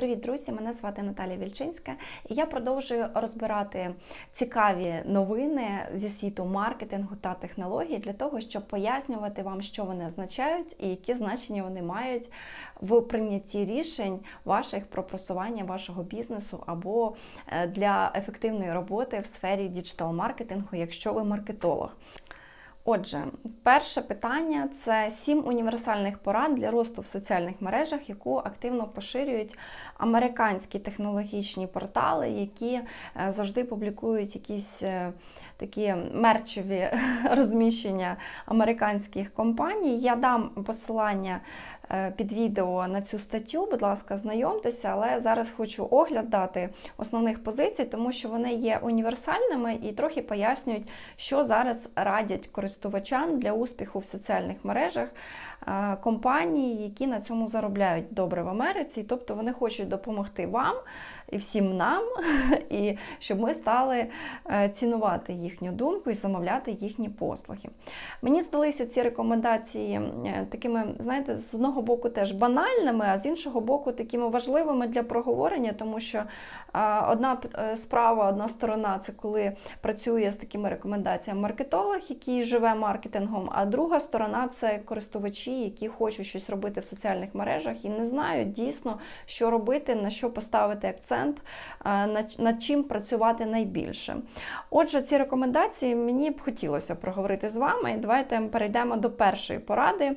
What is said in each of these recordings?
Привіт, друзі! Мене звати Наталія Вільчинська, і я продовжую розбирати цікаві новини зі світу маркетингу та технологій для того, щоб пояснювати вам, що вони означають і які значення вони мають в прийнятті рішень ваших про просування вашого бізнесу або е, для ефективної роботи в сфері діджитал-маркетингу, якщо ви маркетолог. Отже, перше питання це сім універсальних порад для росту в соціальних мережах, яку активно поширюють американські технологічні портали, які е, завжди публікують якісь е, такі мерчеві розміщення американських компаній. Я дам посилання е, під відео на цю статтю, будь ласка, знайомтеся, але зараз хочу огляд дати основних позицій, тому що вони є універсальними і трохи пояснюють, що зараз радять користувачам для успіху в соціальних мережах е, компанії, які на цьому заробляють добре в Америці. Тобто вони хочуть допомогти вам і всім нам, і щоб ми стали е, цінувати їхню думку і замовляти їхні послуги. Мені здалися ці рекомендації е, такими, знаєте, з одного боку теж банальними, а з іншого боку, такими важливими для проговорення, тому що е, одна справа, одна сторона це коли працює з такими рекомендаціями маркетолог, який живе маркетингом, а друга сторона це користувачі, які хочуть щось робити в соціальних мережах і не знають дійсно, що робити, на що поставити акцент акцент, над чим працювати найбільше. Отже, ці рекомендації мені б хотілося проговорити з вами. Давайте перейдемо до першої поради,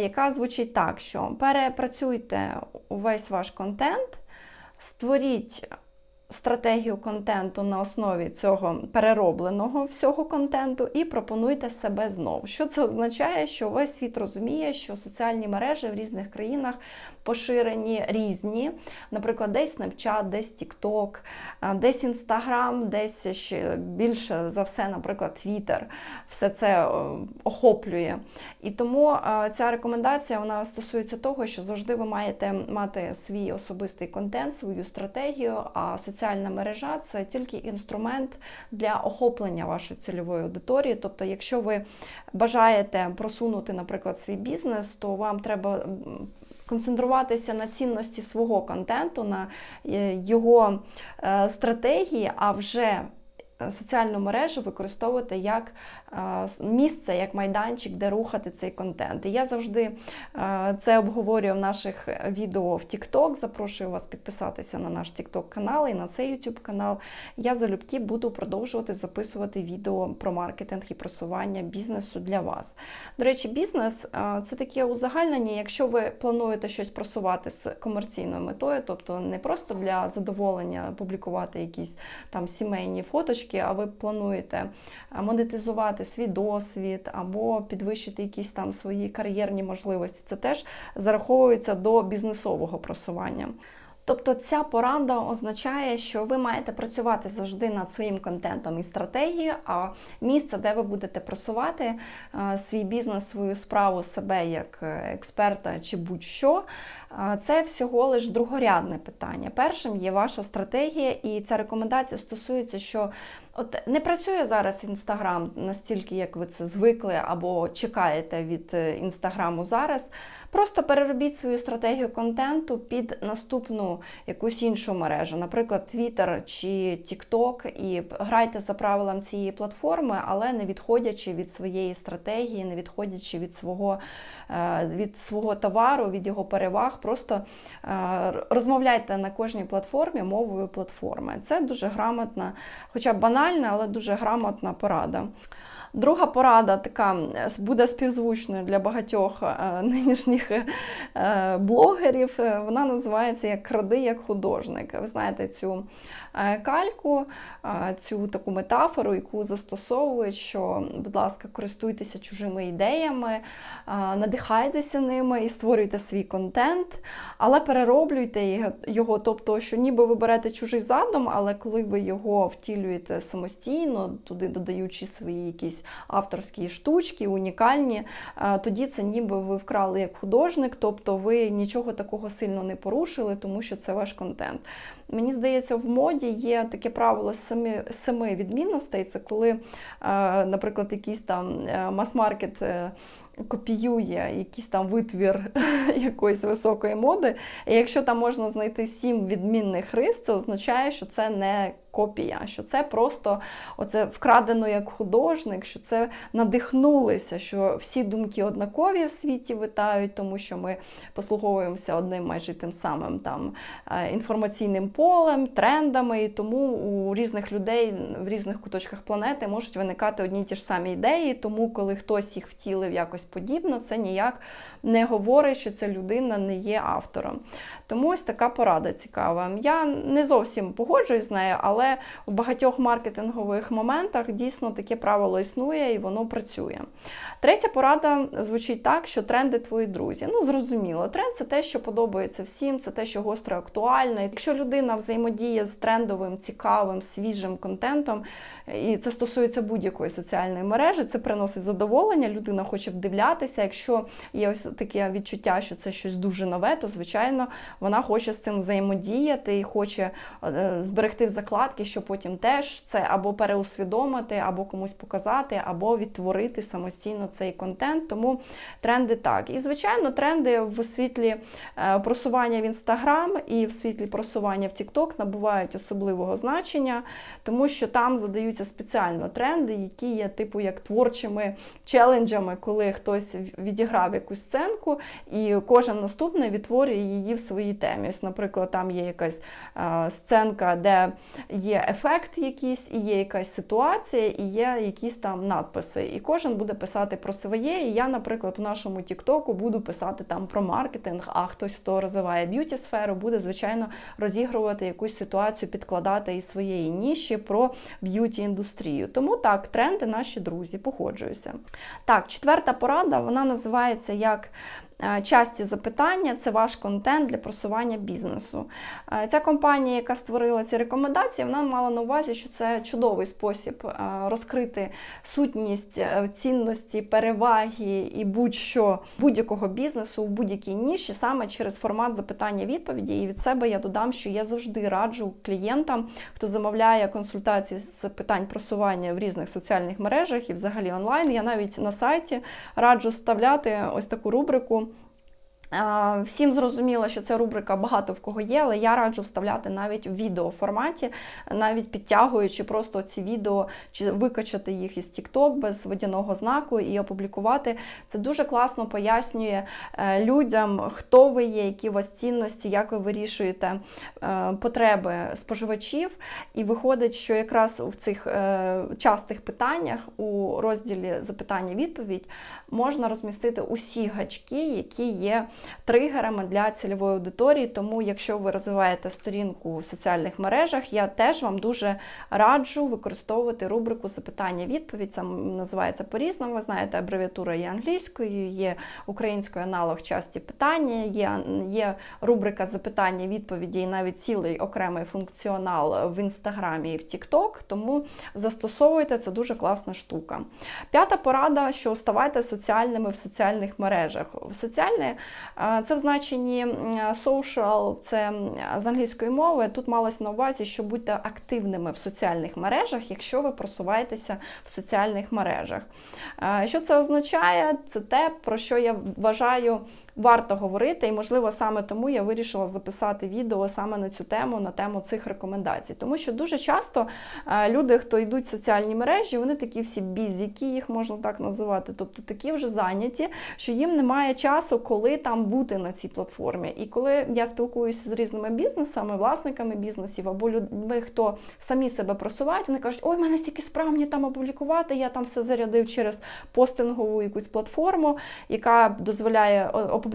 яка звучить так: що перепрацюйте увесь ваш контент, створіть стратегію контенту на основі цього переробленого всього контенту і пропонуйте себе знову. Що це означає? Що весь світ розуміє, що соціальні мережі в різних країнах поширені різні. Наприклад, десь Snapchat, десь TikTok, десь Instagram, десь ще більше за все, наприклад, Twitter. Все це охоплює. І тому ця рекомендація вона стосується того, що завжди ви маєте мати свій особистий контент, свою стратегію. а соціальна мережа це тільки інструмент для охоплення вашої цільової аудиторії. Тобто, якщо ви бажаєте просунути, наприклад, свій бізнес, то вам треба. Концентруватися на цінності свого контенту, на е, його е, стратегії, а вже соціальну мережу використовувати як е, місце, як майданчик, де рухати цей контент. І я завжди е, це обговорюю в наших відео в TikTok. Запрошую вас підписатися на наш TikTok канал і на цей YouTube канал. Я залюбки буду продовжувати записувати відео про маркетинг і просування бізнесу для вас. До речі, бізнес це таке узагальнення, якщо ви плануєте щось просувати з комерційною метою, тобто не просто для задоволення публікувати якісь там сімейні фоточки навички, а ви плануєте монетизувати свій досвід або підвищити якісь там свої кар'єрні можливості, це теж зараховується до бізнесового просування. Тобто ця порада означає, що ви маєте працювати завжди над своїм контентом і стратегією, а місце, де ви будете просувати е, свій бізнес, свою справу, себе як е, експерта чи будь-що, е, це всього лиш другорядне питання. Першим є ваша стратегія, і ця рекомендація стосується, що От не працює зараз інстаграм настільки, як ви це звикли, або чекаєте від інстаграму зараз. Просто переробіть свою стратегію контенту під наступну якусь іншу мережу, наприклад, Twitter чи TikTok, і грайте за правилам цієї платформи, але не відходячи від своєї стратегії, не відходячи від свого е, від свого товару, від його переваг. Просто е, розмовляйте на кожній платформі мовою платформи. Це дуже грамотна, хоча банальна, але дуже грамотна порада. Друга порада така буде співзвучною для багатьох е, нинішніх е, блогерів. Вона називається як кради як художник. Ви знаєте цю Е, кальку, е, цю таку метафору, яку застосовують, що, будь ласка, користуйтеся чужими ідеями, е, надихайтеся ними і створюйте свій контент, але перероблюйте його, тобто, що ніби ви берете чужий задум, але коли ви його втілюєте самостійно, туди додаючи свої якісь авторські штучки, унікальні, тоді це ніби ви вкрали як художник, тобто ви нічого такого сильно не порушили, тому що це ваш контент. Мені здається, в моді є таке правило семи, семи відмінностей. Це коли, е, наприклад, якийсь там е, мас-маркет е, копіює якийсь там витвір якоїсь високої моди. І якщо там можна знайти сім відмінних рис, це означає, що це не копія, що це просто оце вкрадено як художник, що це надихнулися, що всі думки однакові в світі витають, тому що ми послуговуємося одним майже тим самим там е, інформаційним полем, трендами, і тому у різних людей в різних куточках планети можуть виникати одні й ті ж самі ідеї. Тому, коли хтось їх втілив якось подібно, це ніяк не говорить, що ця людина не є автором. Тому ось така порада цікава. Я не зовсім погоджуюсь з нею, але у багатьох маркетингових моментах дійсно таке правило існує і воно працює. Третя порада звучить так, що тренди твої друзі. Ну, зрозуміло, тренд це те, що подобається всім, це те, що гостро актуально. Якщо людина взаємодіє з трендовим, цікавим, свіжим контентом, і це стосується будь-якої соціальної мережі, це приносить задоволення, людина хоче вдивлятися. Якщо є ось таке відчуття, що це щось дуже нове, то звичайно вона хоче з цим взаємодіяти і хоче е, зберегти в закладки, що потім теж це або переусвідомити, або комусь показати, або відтворити самостійно цей контент. Тому тренди так. І, звичайно, тренди в світлі е, просування в Інстаграм і в світлі просування в Тікток набувають особливого значення, тому що там задаються спеціально тренди, які є типу як творчими челенджами, коли хтось відіграв якусь сценку, і кожен наступний відтворює її в своїй темі. Ось, наприклад, там є якась е, сценка, де є ефект якийсь, і є якась ситуація, і є якісь там надписи. І кожен буде писати про своє. І я, наприклад, у нашому Тіктоку буду писати там про маркетинг, а хтось, хто розвиває б'юті сферу, буде, звичайно, розігрувати якусь ситуацію, підкладати із своєї ніші про б'юті індустрію. Тому так, тренди наші друзі, погоджуюся. Так, четверта порада, вона називається як часті запитання це ваш контент для просування бізнесу. Е, ця компанія, яка створила ці рекомендації, вона мала на увазі, що це чудовий спосіб е, розкрити сутність цінності, переваги і будь-що будь-якого бізнесу у будь-якій ніші саме через формат запитання-відповіді. І від себе я додам, що я завжди раджу клієнтам, хто замовляє консультації з питань просування в різних соціальних мережах і взагалі онлайн. Я навіть на сайті раджу вставляти ось таку рубрику. Всім зрозуміло, що ця рубрика багато в кого є, але я раджу вставляти навіть в відеоформаті, навіть підтягуючи просто ці відео чи викачати їх із TikTok без водяного знаку і опублікувати. Це дуже класно пояснює е, людям, хто ви є, які у вас цінності, як ви вирішуєте е, потреби споживачів. І виходить, що якраз в цих е, частих питаннях у розділі запитання-відповідь можна розмістити усі гачки, які є тригерами для цільової аудиторії. Тому, якщо ви розвиваєте сторінку в соціальних мережах, я теж вам дуже раджу використовувати рубрику запитання-відповідь. Це називається по-різному. Ви знаєте, абревіатура є англійською, є українською аналог часті питання, є, є рубрика запитання-відповіді і навіть цілий окремий функціонал в інстаграмі і в Тікток. Тому застосовуйте це дуже класна штука. П'ята порада, що ставайте соціальними в соціальних мережах. Соціальні це в значенні social, це з англійської мови. Тут малось на увазі, що будьте активними в соціальних мережах, якщо ви просуваєтеся в соціальних мережах. Що це означає? Це те, про що я вважаю варто говорити, і, можливо, саме тому я вирішила записати відео саме на цю тему, на тему цих рекомендацій. Тому що дуже часто е, люди, хто йдуть в соціальні мережі, вони такі всі бізіки, їх можна так називати, тобто такі вже зайняті, що їм немає часу, коли там бути на цій платформі. І коли я спілкуюся з різними бізнесами, власниками бізнесів або людьми, хто самі себе просувають, вони кажуть, ой, в мене стільки справ мені там опублікувати, я там все зарядив через постингову якусь платформу, яка дозволяє опублікувати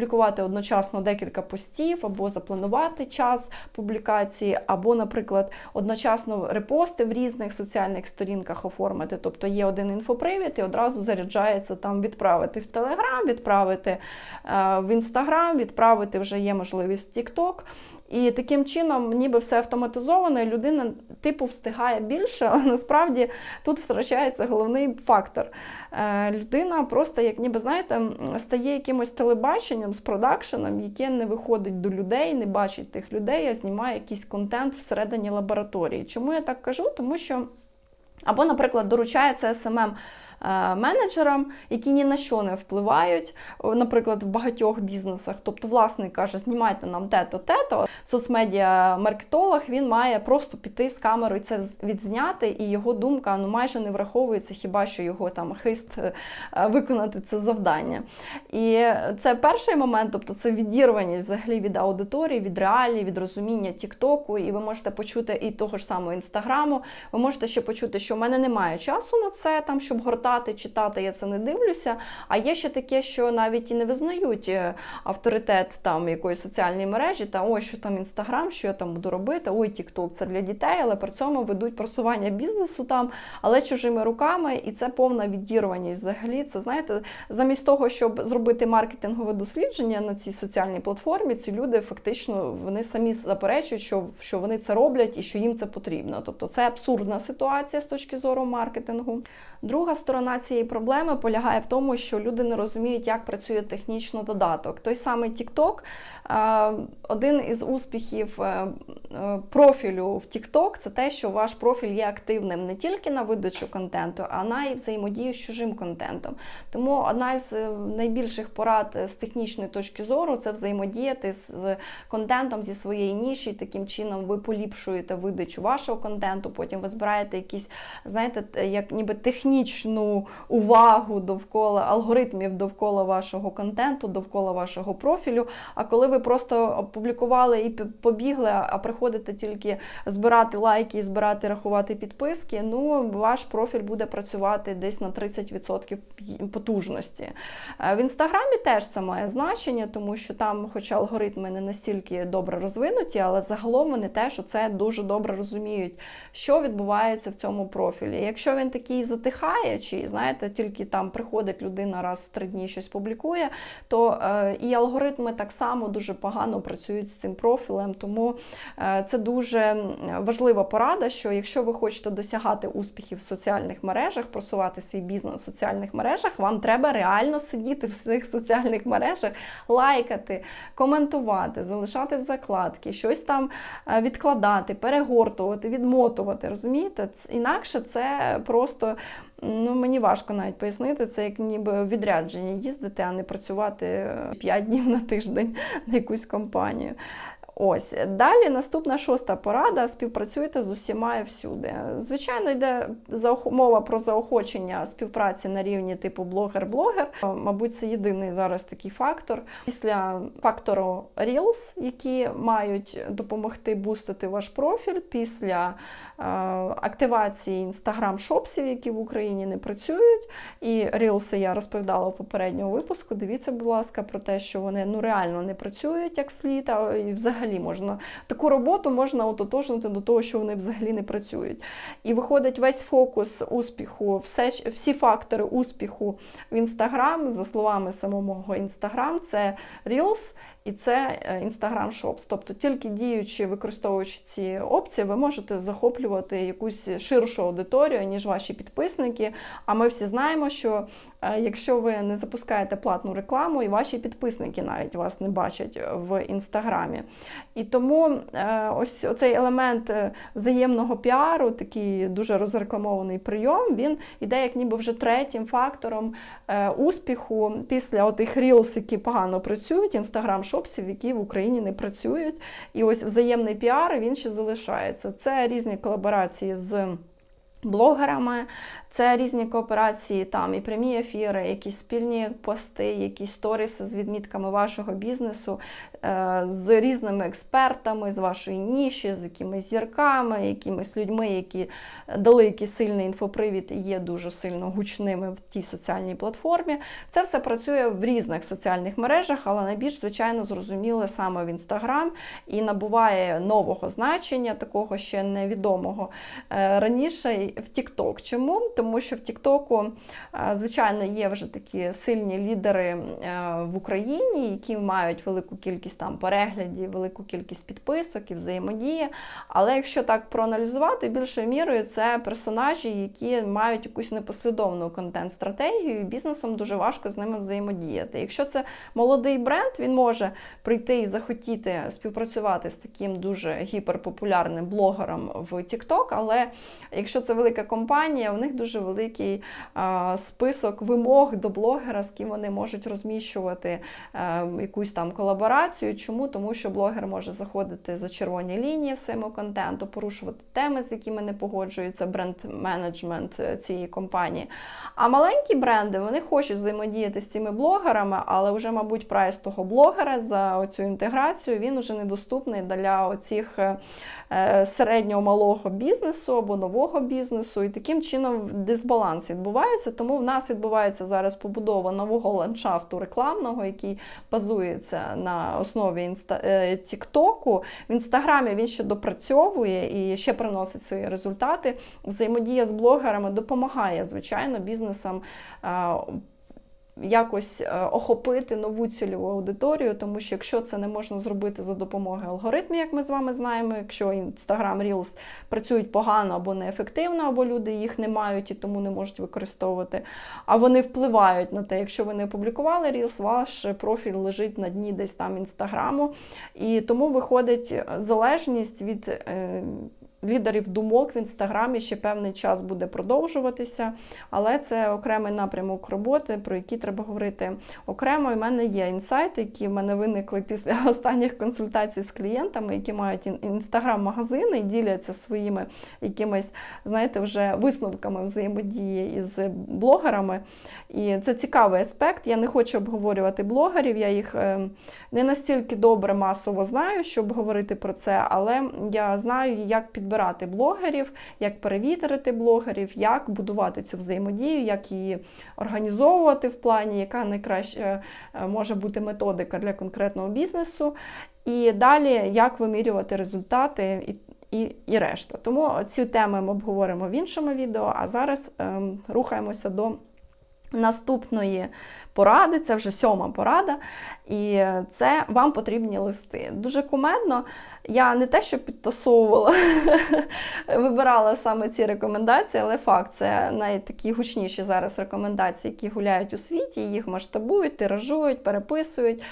одночасно декілька постів, або запланувати час публікації, або, наприклад, одночасно репости в різних соціальних сторінках оформити. Тобто є один інфопривід і одразу заряджається там відправити в Телеграм, відправити е, в Інстаграм, відправити вже є можливість в TikTok. І таким чином, ніби все автоматизовано, і людина типу встигає більше, але насправді тут втрачається головний фактор. Е, людина просто, як ніби знаєте, стає якимось телебаченням з продакшеном, яке не виходить до людей, не бачить тих людей, а знімає якийсь контент всередині лабораторії. Чому я так кажу? Тому що. Або, наприклад, доручає це СММ менеджерам, які ні на що не впливають, наприклад, в багатьох бізнесах. Тобто, власник каже, знімайте нам те-то, те-то. Соцмедіа маркетолог він має просто піти з камерою це відзняти, і його думка ну майже не враховується, хіба що його там хист е, виконати це завдання. І це перший момент, тобто це відірваність взагалі від аудиторії, від реалій, від розуміння Тіктоку, і ви можете почути і того ж самого інстаграму. Ви можете ще почути, що в мене немає часу на це, там щоб гортати, читати, я це не дивлюся. А є ще таке, що навіть і не визнають е, авторитет там якоїсь соціальної мережі, та ой, що там інстаграм, що я там буду робити, ой, Тікток це для дітей, але при цьому ведуть просування бізнесу там, але чужими руками, і це повна відірваність. Взагалі, це знаєте, замість того, щоб зробити маркетингове дослідження на цій соціальній платформі, ці люди фактично вони самі заперечують, що, що вони це роблять і що їм це потрібно. Тобто це абсурдна ситуація з точки зору маркетингу. Друга сторона цієї проблеми полягає в тому, що люди не розуміють, як працює технічно додаток. Той самий TikTok, е, один із успіхів е, е, профілю в TikTok – це те, що ваш профіль є активним не тільки на видачу контенту, а на взаємодію з чужим контентом. Тому одна з е, найбільших порад з технічної точки зору це взаємодіяти з контентом зі своєї ніші. Таким чином ви поліпшуєте видачу вашого контенту. Потім ви збираєте якісь, знаєте, як ніби технічну увагу довкола алгоритмів довкола вашого контенту, довкола вашого профілю. А коли ви просто опублікували і побігли, а приходите тільки збирати лайки, збирати рахувати підписки, ну ваш профіль буде працювати десь на 30% потужності. Е, В інстаграмі теж це має значення, тому що там, хоча алгоритми не настільки добре розвинуті, але загалом вони теж це дуже добре розуміють, що відбувається в цьому профілі. Якщо він такий затихає, чи знаєте, тільки там приходить людина раз в три дні щось публікує, то е, і алгоритми так само дуже погано працюють з цим профілем. Тому е, це дуже важлива порада, що якщо ви хочете досягати успіхів в соціальних мережах, просувати свій бізнес в соціальних мережах, вам треба реально сидіти в цих соціальних мережах, лайкати, коментувати, залишати в закладки, щось там е, відкладати, перегортувати, відмотувати. Розумієте? Інакше це просто. Ну, мені важко навіть пояснити, це як ніби відрядження їздити, а не працювати 5 днів на тиждень на якусь компанію. Ось далі наступна шоста порада: співпрацюйте з усіма і всюди. Звичайно, йде мова про заохочення співпраці на рівні типу блогер-блогер. Мабуть, це єдиний зараз такий фактор. Після фактору Reels, які мають допомогти бустити ваш профіль, після е, активації інстаграм шопсів, які в Україні не працюють. І Reels я розповідала у попередньому випуску. Дивіться, будь ласка, про те, що вони ну реально не працюють як слід, а і взагалі можна таку роботу можна ототожнити до того, що вони взагалі не працюють. І виходить весь фокус успіху, все, всі фактори успіху в інстаграм, за словами самого інстаграм, це Reels і це е, Instagram Shops. Тобто тільки діючи, використовуючи ці опції, ви можете захоплювати якусь ширшу аудиторію, ніж ваші підписники. А ми всі знаємо, що якщо ви не запускаєте платну рекламу, і ваші підписники навіть вас не бачать в інстаграмі. І тому е, ось цей елемент е, взаємного піару, такий дуже розрекламований прийом, він іде як ніби вже третім фактором е, успіху після отих Reels, які погано працюють, інстаграм шопсів, які в Україні не працюють. І ось взаємний піар він ще залишається. Це різні колаборації з. Блогерами це різні кооперації, там і прямі ефіри, якісь спільні пости, якісь сторіси з відмітками вашого бізнесу, е, з різними експертами, з вашої ніші, з якимись зірками, якимись людьми, які дали якийсь сильний інфопривід і є дуже сильно гучними в тій соціальній платформі. Це все працює в різних соціальних мережах, але найбільш звичайно зрозуміле саме в Інстаграм і набуває нового значення, такого ще невідомого е, раніше в TikTok. Чому? Тому що в TikTok, е, звичайно, є вже такі сильні лідери е, в Україні, які мають велику кількість там переглядів, велику кількість підписок і взаємодії. Але якщо так проаналізувати, більшою мірою це персонажі, які мають якусь непослідовну контент-стратегію, і бізнесом дуже важко з ними взаємодіяти. Якщо це молодий бренд, він може прийти і захотіти співпрацювати з таким дуже гіперпопулярним блогером в TikTok, але якщо це велика компанія, у них дуже великий список вимог до блогера, з ким вони можуть розміщувати а, якусь там колаборацію. Чому? Тому що блогер може заходити за червоні лінії в своєму контенту, порушувати теми, з якими не погоджується бренд-менеджмент е, цієї компанії. А маленькі бренди вони хочуть взаємодіяти з цими блогерами, але вже, мабуть, прайс того блогера за цю інтеграцію він вже недоступний для оцих е, е, середнього малого бізнесу або нового бізнесу. І таким чином дисбаланс відбувається. Тому в нас відбувається зараз побудова нового ландшафту рекламного, який базується на основі інста... е, Тіктоку. В інстаграмі він ще допрацьовує і ще приносить свої результати. Взаємодія з блогерами допомагає, звичайно, бізнесам. Е, Якось е, охопити нову цільову аудиторію, тому що якщо це не можна зробити за допомогою алгоритмів, як ми з вами знаємо, якщо Instagram Reels працюють погано або неефективно, або люди їх не мають і тому не можуть використовувати, а вони впливають на те, якщо ви не опублікували Reels, ваш профіль лежить на дні десь там інстаграму, і тому виходить залежність від. Лідерів думок в інстаграмі ще певний час буде продовжуватися, але це окремий напрямок роботи, про який треба говорити окремо. І в мене є інсайти, які в мене виникли після останніх консультацій з клієнтами, які мають інстаграм-магазини і діляться своїми якимись, знаєте, вже висновками взаємодії із блогерами. І це цікавий аспект. Я не хочу обговорювати блогерів, я їх е, не настільки добре масово знаю, щоб говорити про це, але я знаю, як підбирати блогерів, як перевірити блогерів, як будувати цю взаємодію, як її організовувати в плані, яка найкраща е, може бути методика для конкретного бізнесу. І далі, як вимірювати результати і і, і решта. Тому ці теми ми обговоримо в іншому відео, а зараз ем, рухаємося до наступної поради, це вже сьома порада, і це вам потрібні листи. Дуже кумедно. Я не те, що підтасовувала, вибирала саме ці рекомендації, але факт, це найтакі гучніші зараз рекомендації, які гуляють у світі, їх масштабують, тиражують, переписують.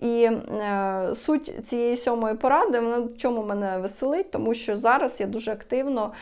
І е, суть цієї сьомої поради, вона в чому мене веселить, тому що зараз я дуже активно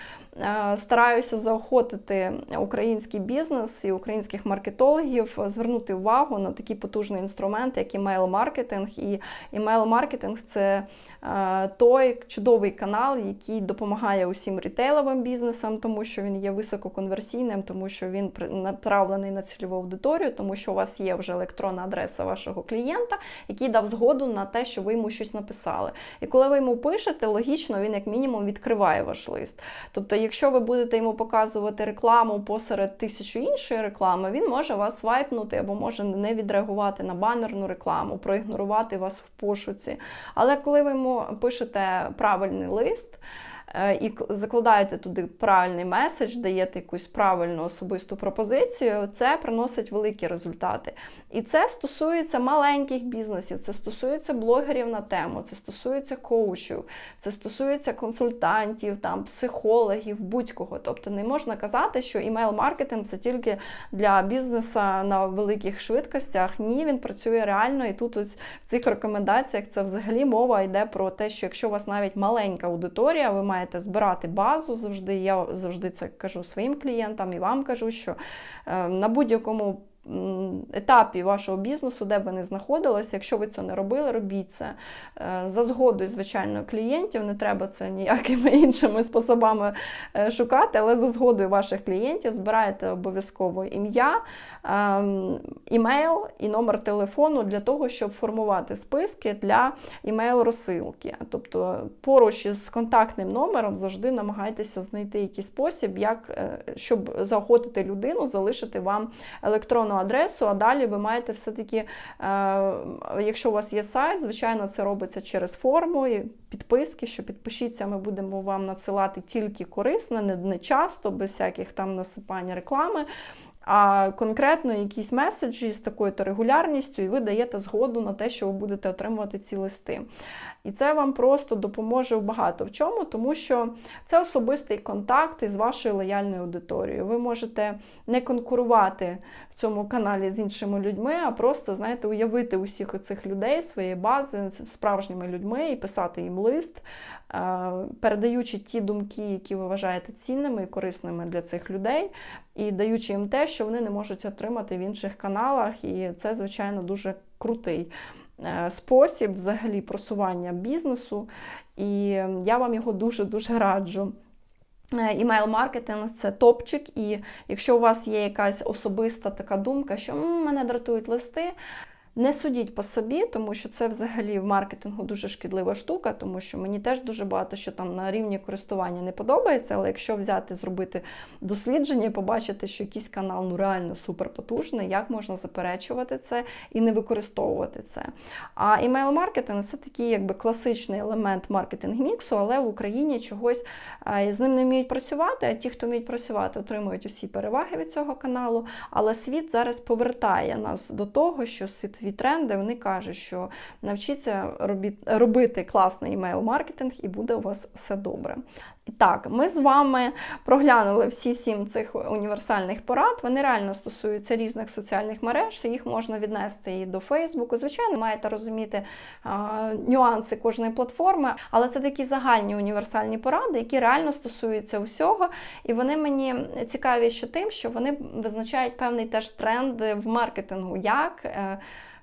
стараюся заохотити український бізнес і українських маркетологів звернути увагу на такі потужні інструменти, як імейл-маркетинг. І імейл-маркетинг це е, той чудовий канал, який допомагає усім рітейловим бізнесам, тому що він є висококонверсійним, тому що він направлений на цільову аудиторію, тому що у вас є вже електронна адреса вашого клієнта, який дав згоду на те, що ви йому щось написали. І коли ви йому пишете, логічно він як мінімум відкриває ваш лист. Тобто, якщо ви будете йому показувати рекламу посеред тисячу іншої реклами, він може вас свайпнути або може не відреагувати на банерну рекламу, проігнорувати вас в пошуці. Але коли ви йому пишете правильний лист, і закладаєте туди правильний меседж, даєте якусь правильну особисту пропозицію, це приносить великі результати. І це стосується маленьких бізнесів, це стосується блогерів на тему, це стосується коучів, це стосується консультантів, там, психологів, будь-кого. Тобто не можна казати, що імейл-маркетинг це тільки для бізнесу на великих швидкостях. Ні, він працює реально, і тут ось в цих рекомендаціях це взагалі мова йде про те, що якщо у вас навіть маленька аудиторія, ви маєте маєте збирати базу завжди. Я завжди це кажу своїм клієнтам і вам кажу, що е, на будь-якому етапі вашого бізнесу, де б ви не знаходилися, якщо ви це не робили, робіть це. Е, за згодою, звичайно, клієнтів, не треба це ніякими іншими способами е, шукати, але за згодою ваших клієнтів збираєте обов'язково ім'я, ем, імейл і номер телефону для того, щоб формувати списки для імейл-розсилки. Тобто поруч із контактним номером завжди намагайтеся знайти якийсь спосіб, як, е, щоб заохотити людину, залишити вам електронну електронну адресу, а далі ви маєте все-таки, е, якщо у вас є сайт, звичайно, це робиться через форму, і підписки, що підпишіться, ми будемо вам надсилати тільки корисно, не часто, без всяких там насипань реклами. А конкретно якісь меседжі з такою то регулярністю, і ви даєте згоду на те, що ви будете отримувати ці листи. І це вам просто допоможе багато в чому, тому що це особистий контакт із вашою лояльною аудиторією. Ви можете не конкурувати в цьому каналі з іншими людьми, а просто, знаєте, уявити усіх цих людей, своєї бази справжніми людьми і писати їм лист, передаючи ті думки, які ви вважаєте цінними і корисними для цих людей, і даючи їм те, що вони не можуть отримати в інших каналах. І це, звичайно, дуже крутий е, спосіб взагалі просування бізнесу. І я вам його дуже-дуже раджу. Імейл-маркетинг це топчик, і якщо у вас є якась особиста така думка, що мене дратують листи. Не судіть по собі, тому що це взагалі в маркетингу дуже шкідлива штука, тому що мені теж дуже багато що там на рівні користування не подобається. Але якщо взяти, зробити дослідження і побачити, що якийсь канал ну реально суперпотужний, як можна заперечувати це і не використовувати це. А імейл-маркетинг це такий якби класичний елемент маркетинг-міксу, але в Україні чогось з ним не вміють працювати. А ті, хто вміють працювати, отримують усі переваги від цього каналу. Але світ зараз повертає нас до того, що світ світові тренди, вони кажуть, що навчіться робити класний email-маркетинг і буде у вас все добре. Так, ми з вами проглянули всі сім цих універсальних порад. Вони реально стосуються різних соціальних мереж, їх можна віднести і до Фейсбуку. Звичайно, маєте розуміти а, нюанси кожної платформи, але це такі загальні універсальні поради, які реально стосуються усього. І вони мені цікаві ще тим, що вони визначають певний теж тренд в маркетингу. як е,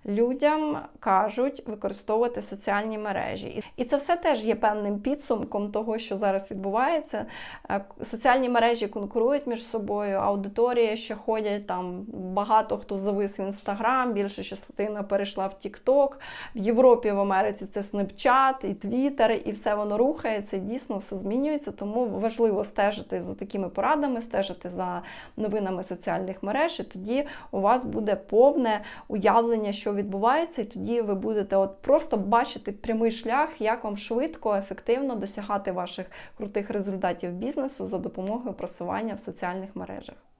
Людям кажуть використовувати соціальні мережі, і це все теж є певним підсумком того, що зараз відбувається. Е, соціальні мережі конкурують між собою, аудиторія ще ходять там. Багато хто завис в інстаграм, більша частина перейшла в Тікток. В Європі, в Америці це Snapchat і Твіттер, і все воно рухається. Дійсно, все змінюється. Тому важливо стежити за такими порадами, стежити за новинами соціальних мереж. І тоді у вас буде повне уявлення, відбувається, і тоді ви будете от просто бачити прямий шлях, як вам швидко, ефективно досягати ваших крутих результатів бізнесу за допомогою просування в соціальних мережах.